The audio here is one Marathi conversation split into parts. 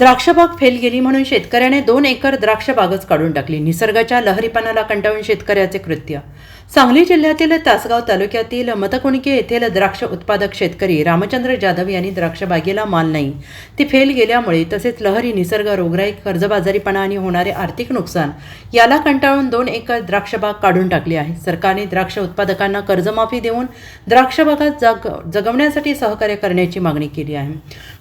द्राक्षबाग फेल गेली म्हणून शेतकऱ्याने दोन एकर द्राक्षबागच काढून टाकली. निसर्गाच्या लहरीपणाला कंटाळून शेतकऱ्याचे कृत्य सांगली जिल्ह्यातील तासगाव तालुक्यातील मतकुणके येथील द्राक्ष उत्पादक शेतकरी रामचंद्र जाधव यांनी द्राक्षबागेला माल नाही. ती फेल गेल्यामुळे तसेच लहरी निसर्ग रोगराई कर्जबाजारीपणा आणि होणारे आर्थिक नुकसान याला कंटाळून दोन एकर द्राक्षबाग काढून टाकली आहे. सरकारने द्राक्ष उत्पादकांना कर्जमाफी देऊन द्राक्षबागात जग जगवण्यासाठी सहकार्य करण्याची मागणी केली आहे.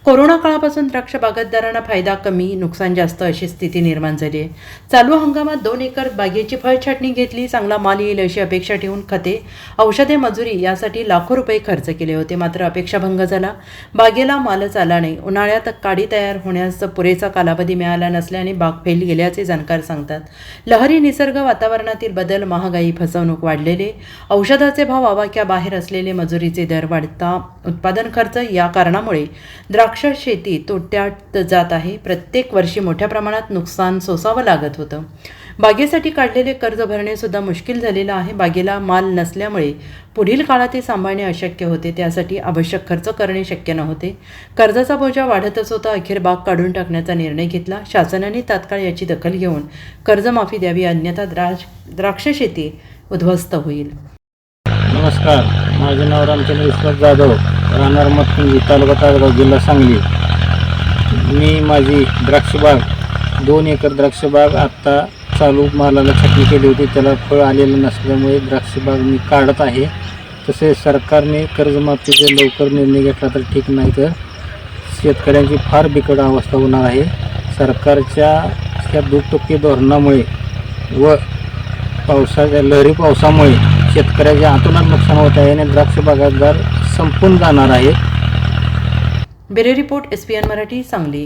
कोरोना काळापासून द्राक्ष बागायतदारांना फायदा कमी नुकसान जास्त अशी स्थिती निर्माण झाली आहे. चालू हंगामात दोन एकर बागेची फळ छाटणी घेतली चांगला माल येईल अशी अपेक्षा ठेवून खते औषधे मजुरी यासाठी लाखो रुपये खर्च केले होते. मात्र अपेक्षाभंग झाला. बागेला मालच आला नाही उन्हाळ्यात काडी तयार होण्यास पुरेसा कालावधी मिळाला नसल्याने बाग फेल गेल्याचे जाणकार सांगतात. लहरी निसर्ग वातावरणातील बदल महागाई फसवणूक वाढलेले औषधाचे भाव आवाक्या बाहेर असलेले मजुरीचे दर वाढता उत्पादन खर्च या कारणामुळे द्राक्ष शेती तोट्यात जात आहे. प्रत्येक वर्षी मोठ्या प्रमाणात नुकसान सोसावं लागत होतं. बागेसाठी काढलेले कर्ज भरणे सुद्धा मुश्किल झालेलं आहे. बागेला माल नसल्यामुळे पुढील काळात ते सांभाळणे अशक्य होते. त्यासाठी आवश्यक खर्च करणे शक्य नव्हते. कर्जाचा बोजा वाढतच होता. अखेर बाग काढून टाकण्याचा निर्णय घेतला. शासनाने तात्काळ याची दखल घेऊन कर्जमाफी द्यावी. अन्यथा द्राक्ष द्राक्ष शेती उद्ध्वस्त होईल. नमस्कार. माझे नाव रामचंद्र विश्वास जाधव. राहणार मतपुंजी तालुका तासगाव जिल्हा सांगली. मी माझी द्राक्षबाग दोन एकर द्राक्षबाग आत्ता चालू मालाला छाटणी केली होती. त्याला फळ आलेलं नसल्यामुळे द्राक्षबाग मी काढत आहे. तसेच सरकारने कर्जमाफीचे लवकर निर्णय घेतला तर ठीक नाही तर शेतकऱ्यांची फार बिकट अवस्था होणार आहे. सरकारच्या या दुटप्पी धोरणामुळे व पावसाच्या लहरी पावसामुळे शेतकऱ्याच्या आतोनात नुकसान होत आहे आणि द्राक्ष बागायतदार संपून जाणार आहे. Bureau report S P N Marathi Sangli.